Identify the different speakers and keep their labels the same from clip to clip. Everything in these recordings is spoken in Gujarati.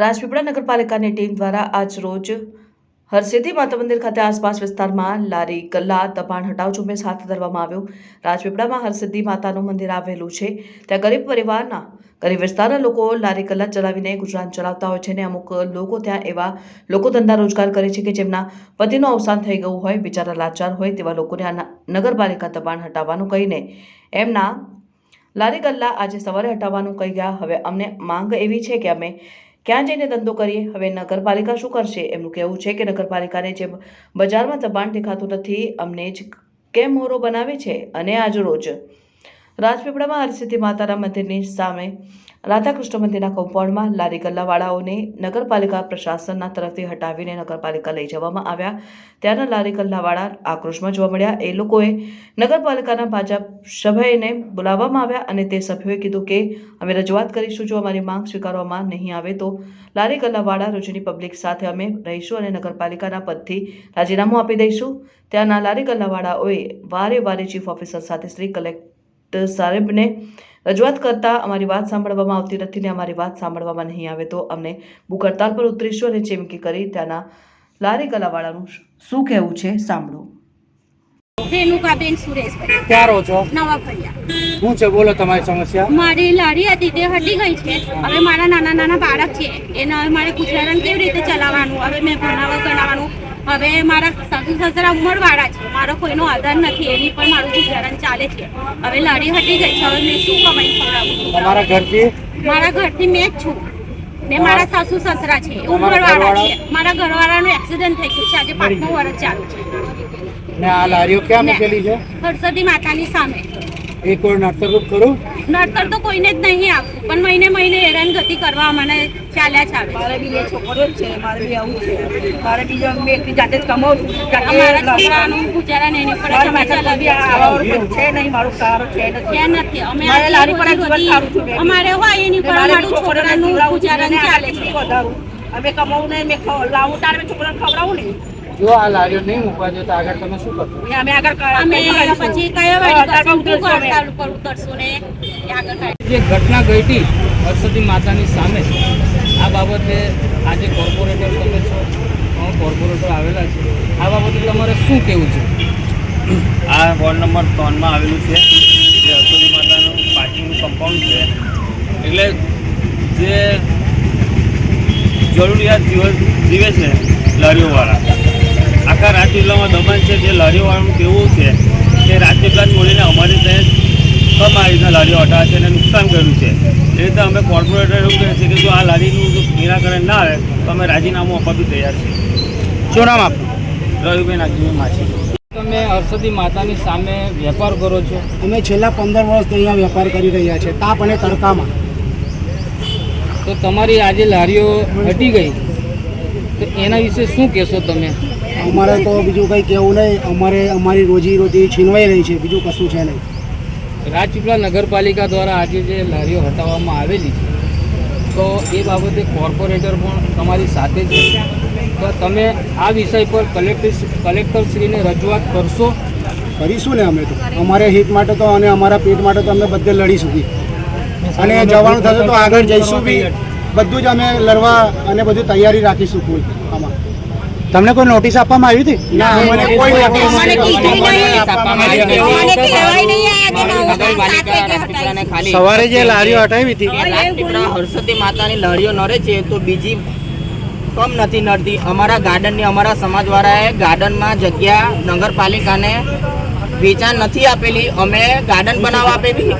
Speaker 1: રાજપીપળા નગરપાલિકાની ટીમ દ્વારા આજ રોજ હરસિદ્ધિ માતા મંદિર ખાતે આસપાસ વિસ્તારમાં લારી, ગલ્લા, દબાણ હટાવ ઝુંબેશ હાથ ધરવામાં આવ્યો. રાજપીપળામાં હરસિદ્ધિ માતાનું મંદિર આવેલું છે. ત્યાં ગરીબ પરિવારના, ગરીબ વિસ્તારના લોકો લારી, ગલ્લા ચલાવીને ગુજરાન ચલાવતા હોય છે અને અમુક લોકો ત્યાં એવા લોકો ધંધા રોજગાર કરે છે કે જેમના પતિનું અવસાન થઈ ગયું હોય, બિચારા લાચાર હોય તેવા લોકોને આ નગરપાલિકા દબાણ હટાવવાનું કહીને એમના લારી, ગલ્લા આજે સવારે હટાવવાનું કહી ગયા. હવે અમને માંગ એવી છે કે અમે ક્યાં જઈને ધંધો કરીએ? હવે નગરપાલિકા શું કરશે? એમનું કહેવું છે કે નગરપાલિકાને જે બજારમાં દબાણ દેખાતું નથી, અમને જ કેમ મોરો બનાવે છે? અને આજ રોજ રાજપીપળામાં હરસિદ્ધિ માતાના મંદિરની સામે રાધાકૃષ્ણ મંદિરના કમ્પાઉન્ડમાં લારી ગલ્લાવાળાઓને નગરપાલિકા પ્રશાસનના તરફથી હટાવીને નગરપાલિકા લઈ જવામાં આવ્યા. ત્યાંના લારી ગલ્લાવાળા આક્રોશમાં જોવા મળ્યા. એ લોકોએ નગરપાલિકાના ભાજપ સભ્યને બોલાવવામાં આવ્યા અને તે સભ્યોએ કીધું કે, અમે રજૂઆત કરીશું, જો અમારી માંગ સ્વીકારવામાં નહીં આવે તો લારી ગલ્લાવાળા રોજની પબ્લિક સાથે અમે રહીશું અને નગરપાલિકાના પદથી રાજીનામું આપી દઈશું. ત્યાંના લારી ગલ્લાવાળાઓએ વારે વારે ચીફ ઓફિસર સાથે શ્રી કલેક્ટર સાહેબને રજૂઆત કરતા અમારી વાત સાંભળવામાં આવતી નથી ને અમારી વાત સાંભળવામાં નહીં આવે તો અમને ભૂખ હડતાલ પર ઉતરીશું અને ચીમકી કરી ત્યાંના લારી કલાવાળાનું શું કહેવું છે સાંભળો.
Speaker 2: રેણુકાબેન સુરેશભાઈ
Speaker 3: ક્યાં રહો છો?
Speaker 2: નવા ફળિયા
Speaker 3: શું છે? બોલો તમારી સમસ્યા.
Speaker 2: મારી લારી હતી તે હટી ગઈ છે. હવે મારા નાના નાના બાળક છે. એને હવે મારે ગુજરાન કેવી રીતે ચલાવવાનું? હવે મેં ભણાવવા ગણાવવાનું. હવે મારા સાસુ સસરા ઉંમરવાળા છે. મારો કોઈનો આધાર નથી એની પણ મારું ગુજરાન ચાલે છે. હવે લારી હટી ગઈ છે હવે મેં શું કમાઈ ખવડાવું
Speaker 3: તમારા ઘરથી?
Speaker 2: મારા ઘરથી મેં જ છું. ને મારા સાસુ સસરા છે ઉંમરવાળા છે. મારા ઘરવાળાનું એક્સિડન્ટ થઈ ગયું છે આજે પાંચમું વર્ષ ચાલુ છે.
Speaker 3: ને આ લારીઓ ક્યાં મૂકેલી છે?
Speaker 2: હરસદી માતાની સામે.
Speaker 3: એ કોઈ નડતરરૂપ કરો.
Speaker 2: નડતર તો કોઈને જ નહીં આપું પણ મહિને મહિને હેરાનગતિ કરવા મને ચાલ્યા જ
Speaker 4: મારે બી બે છોકરો છે મારે બી આવું છે. મારે બીજો મેં એકલી જાતે જ કમાઉં છું. જાતે
Speaker 2: અમારા છોકરાનું ગુજારા નહીં પર
Speaker 4: મારી બી આવા. છે નહીં મારું સારું છે નથી.
Speaker 2: અમે
Speaker 4: મારે લારી પર જ
Speaker 2: બધી
Speaker 4: છું
Speaker 2: અમારે હોય એની પર
Speaker 4: મારું
Speaker 2: છોકરાનું
Speaker 4: ગુજારા
Speaker 2: ચાલે છે.
Speaker 4: વધારું. અમે કમાવું નહીં મેં લાવું તારે છોકરાને ખવડાવું નહીં
Speaker 3: જો આ લારીઓ નહીં મૂકવા દો તો આગળ તમે શું કરશો?
Speaker 4: અમે આગળ
Speaker 2: અમે પછી કયા
Speaker 4: વાડી ઉતરશું
Speaker 2: ઉપર ઉતરશું ને આગળ
Speaker 3: જે ઘટના ઘટી હરસદી માતાની સામે આ બાબતે આજે કોર્પોરેટર તમે છો કોર્પોરેટર આવેલા છે. આ બાબતે તમારે શું કહેવું છે?
Speaker 5: આ વોર્ડ નંબર ત્રણમાં આવેલું છે જે અસોલી માતાનું પાર્કિંગ કમ્પાઉન્ડ છે. એટલે જે જરૂરિયાત જીવે છે લારીઓવાળા. આખા રાજ જિલ્લામાં દમન છે જે લારીઓવાળાનું કેવું છે કે રાજ જિલ્લા છોડીને અમારી ત્યાં કમ રીતના લારીઓ હટાવે છે અને નુકસાન કર્યું છે. એ રીતે અમે કોર્પોરેટર એવું કહે છે કે જો આ લારીનું નિરાકરણ ના આવે તો અમે રાજીનામું આપવા બી તૈયાર છીએ.
Speaker 3: શું નામ આપનું?
Speaker 5: રવિભાઈ નાગજી માછી.
Speaker 3: તમે હરસદી માતાની સામે વેપાર કરો છો?
Speaker 6: અમે છેલ્લા પંદર વર્ષથી અહીંયા વેપાર કરી રહ્યા છે તાપ અને તડકામાં.
Speaker 3: તો તમારી આજે લારીઓ હટી ગઈ. તો એના વિશે શું કહેશો તમે?
Speaker 6: અમારે તો બીજું કંઈ કહેવું નહીં. અમારે અમારી રોજી રોજી છીનવાઈ રહી છે. બીજું કશું છે નહીં.
Speaker 3: રાજપીપળા નગરપાલિકા દ્વારા આજે જે લારીઓ હટાવવામાં આવેલી છે તો એ બાબતે કોર્પોરેટર પણ તમારી સાથે છે. તો તમે આ વિષય પર કલેક્ટર કલેક્ટરશ્રીને રજૂઆત કરશો?
Speaker 6: કરીશું ને અમે તો. અમારે હિત માટે તો અને અમારા પેટ માટે તો અમે બધે લડીશું બી અને જવાનું થશે તો આગળ જઈશું બી. બધું જ અમે લડવા અને બધું તૈયારી રાખીશું ફૂલ આમાં. તમને કોઈ નોટિસ આપવામાં આવી હતી. સવારે જે લારીઓ હટાવી હતી.
Speaker 7: હરસ્વતી માતાની લારીઓ નડે છે તો બીજી કમ નથી નડતી. અમારા ગાર્ડનની અમારા સમાજવાળાએ ગાર્ડનમાં જગ્યા નગરપાલિકાને વેચાણ નથી આપેલી, અમે ગાર્ડન બનાવવા આપેલી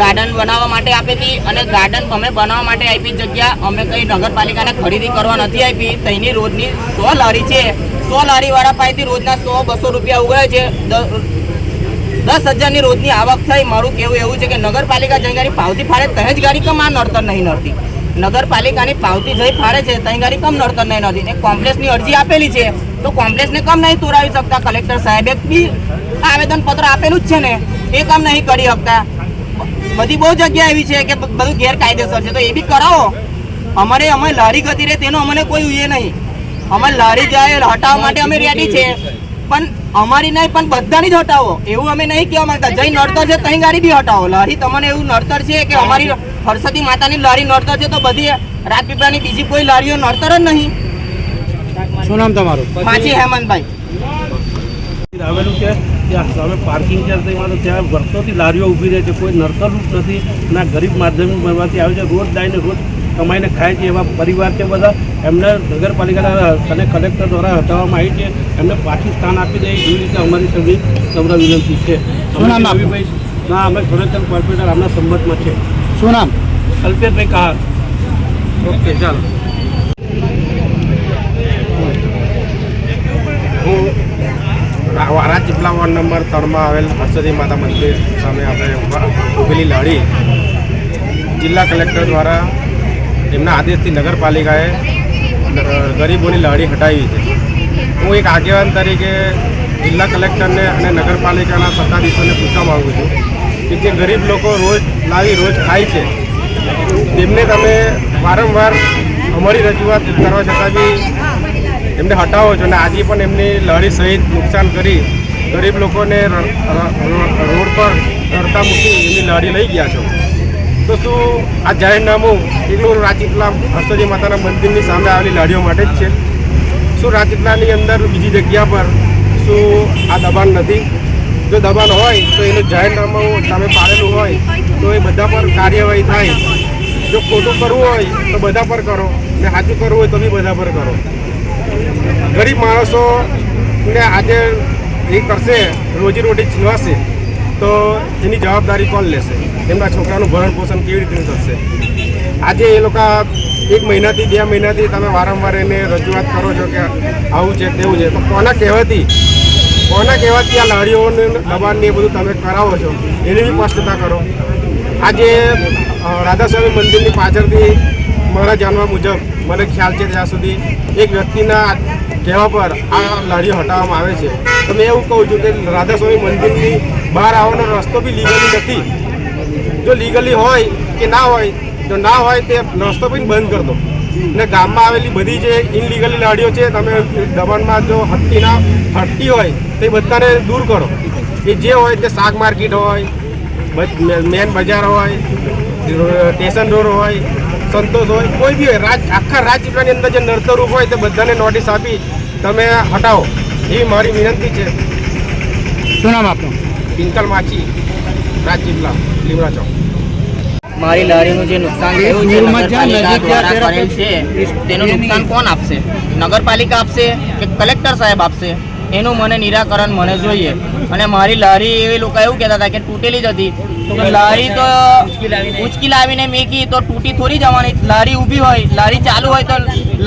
Speaker 7: ગાર્ડન બનાવવા માટે આપેલી અને ગાર્ડન અમે બનાવવા માટે આપી જગ્યા, અમે કંઈ નગરપાલિકાને ખરીદી કરવા નથી આપી. તેની રોજની સો લારી છે. સો લારીવાળા પાસેથી રોજના સો બસો રૂપિયા ઉગાય છે. દસ હજારની રોજની આવક થઈ મારું કેવું એવું છે કે નગરપાલિકા જઈ ગાડી પાવતી ફાળે, તહેજ ગાડી કમ નડતર નહીં નડતી. નગરપાલિકાની પાવતી જઈ ફાળે છે ત્યાં ગાડી કમ નડતર નહીં નથી ને કોમ્પ્લેક્સની અરજી આપેલી છે, તો કોમ્પ્લેક્સને કમ નહીં તોરાવી શકતા. કલેક્ટર સાહેબે બી આવેદનપત્ર આપેલું જ છે ને, એ કામ નહીં કરી શકતા. બધી બહુ જગ્યા એવી છે કે બધું ગેરકાયદેસર છે, તો એ બી કરાવો. અમારે, અમે લારી ગતિ રહે તેનો અમને કોઈ એ નહીં. અમે લારી જાય, હટાવવા માટે અમે રેડી છે. પણ અમારી નહીં, પણ બધાની જ હટાવો. એવું અમે નહીં કહેવા માંગતા. જઈ નડતર છે, તઈ ગાડી બી હટાવો. લારી તમને એવું નડતર છે કે અમારી હરસદી માતાની લારી નડતર છે તો બધી રાજપીપળાની બીજી કોઈ લારીઓ નડતર જ નહીં.
Speaker 6: શું નામ તમારું?
Speaker 7: માછી હેમંતભાઈ.
Speaker 8: આવેલું છે ત્યાં સામે પાર્કિંગ છે તેમાં તો ત્યાં વર્ષોથી લારીઓ ઊભી રહે છે કોઈ નડતરનું જ નથી. ગરીબ માધ્યમમાંથી આવે છે રોજ લાવીને રોજ કમાઈને ખાય છે એવા પરિવાર છે બધા. એમને નગરપાલિકાના અને કલેક્ટર દ્વારા હટાવવામાં આવી છે. એમને પાછી સ્થાન આપી દે એવી રીતે અમારી સૌની નમ્ર વિનંતી છે ના અમે સોનેતર કોર્પોરેટર આમના છે.
Speaker 6: શું નામ?
Speaker 8: અલ્પેશભાઈ કહાર.
Speaker 3: ઓકે ચાલો.
Speaker 9: હું વારા ચીપલા વોર્ડ નંબર ત્રણમાં આવેલ હર્ષદી માતા મંદિર સામે આપણે ઉભેલી લડી જિલ્લા કલેક્ટર દ્વારા એમના આદેશથી નગરપાલિકાએ ગરીબોની લડી હટાવી છે. હું એક આગેવાન તરીકે જિલ્લા કલેક્ટરને અને નગરપાલિકાના સત્તાધીશોને પૂછવા માગું છું કે જે ગરીબ લોકો રોજ લાવી રોજ ખાય છે, તેમને તમે વારંવાર અમારી રજૂઆત કરવા છતાં બી એમને હટાવો છો અને આજે પણ એમની લારી સહિત નુકસાન કરી ગરીબ લોકોને રોડ પર રડતા મૂકી એમની લારી લઈ ગયા છો. તો શું આ જાહેરનામું એકલું રાજકીટલા હસ્તજી માતાના મંદિરની સામે આવેલી લડીઓ માટે જ છે? શું રાજકીટલાની અંદર બીજી જગ્યા પર શું આ દબાણ નથી? જો દબાણ હોય, તો એનું જાહેરનામું તમે પાડેલું હોય, તો એ બધા પર કાર્યવાહી થાય. જો ખોટું કરવું હોય, તો બધા પર કરો. ને સાચું કરવું હોય, તો બી બધા પર કરો. ગરીબ માણસોને આજે એ કરશે રોજી રોટી છીનવાશે તો એની જવાબદારી કોણ લેશે? એમના છોકરાનું ભરણ પોષણ કેવી રીતે થશે? આજે એ લોકો એક મહિનાથી, બે મહિનાથી તમે વારંવાર એને રજૂઆત કરો છો કે આવું છે, તેવું છે. તો કોના કહેવાથી કોના કહેવાથી આ લારીઓને દબાણને એ બધું તમે કરાવો છો? એની બી સ્પષ્ટતા કરો. આજે રાધાસ્વામી મંદિરની પાછળથી મારા જાણવા મુજબ મને ખ્યાલ છે ત્યાં સુધી એક વ્યક્તિના કહેવા પર આ લારીઓ હટાવવામાં આવે છે, તો મેં એવું કહું છું કે રાધાસ્વામી મંદિરની બહાર આવવાનો રસ્તો બી લીગલી નથી. જો લીગલી હોય કે ના હોય જો ના હોય તે રસ્તો બી બંધ કરી દો. ને ગામમાં આવેલી બધી જે ઇનલીગલી લાડીઓ છે તમે દમણમાં જો હટ્ટીના હટ્ટી હોય તે બધાને દૂર કરો. એ જે હોય તે શાક માર્કેટ હોય મેન બજાર હોય સ્ટેશન રોડ હોય સંતોષ હોય કોઈ બી હોય રાજ આખા રાજપીપળાની અંદર જે નર્તરૂપ હોય તે બધાને નોટિસ આપી તમે હટાવો. એવી મારી વિનંતી છે.
Speaker 6: શું નામ આપનું?
Speaker 9: પિંકલ માછી રાજપીપળા લીમડા ચોક.
Speaker 7: મારી લારીનું જે નુકસાન થયું છે નગરપાલિકા દ્વારા કરેલ છે તેનું નુકસાન કોણ આપશે? નગરપાલિકા આપશે કે કલેક્ટર સાહેબ આપશે? એનું મને નિરાકરણ મને જોઈએ. અને મારી લારી એવી લોકો એવું કહેતા હતા કે તૂટેલી જ હતી. તો લારી તો ઉચકી લાવીને મેકી તો તૂટી થોડી જવાની. લારી ઊભી હોય લારી ચાલુ હોય તો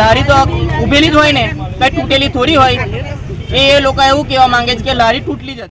Speaker 7: લારી તો ઊભેલી જ હોય ને. કંઈ તૂટેલી થોડી હોય. એ લોકો એવું કહેવા માંગે છે કે લારી તૂટલી જ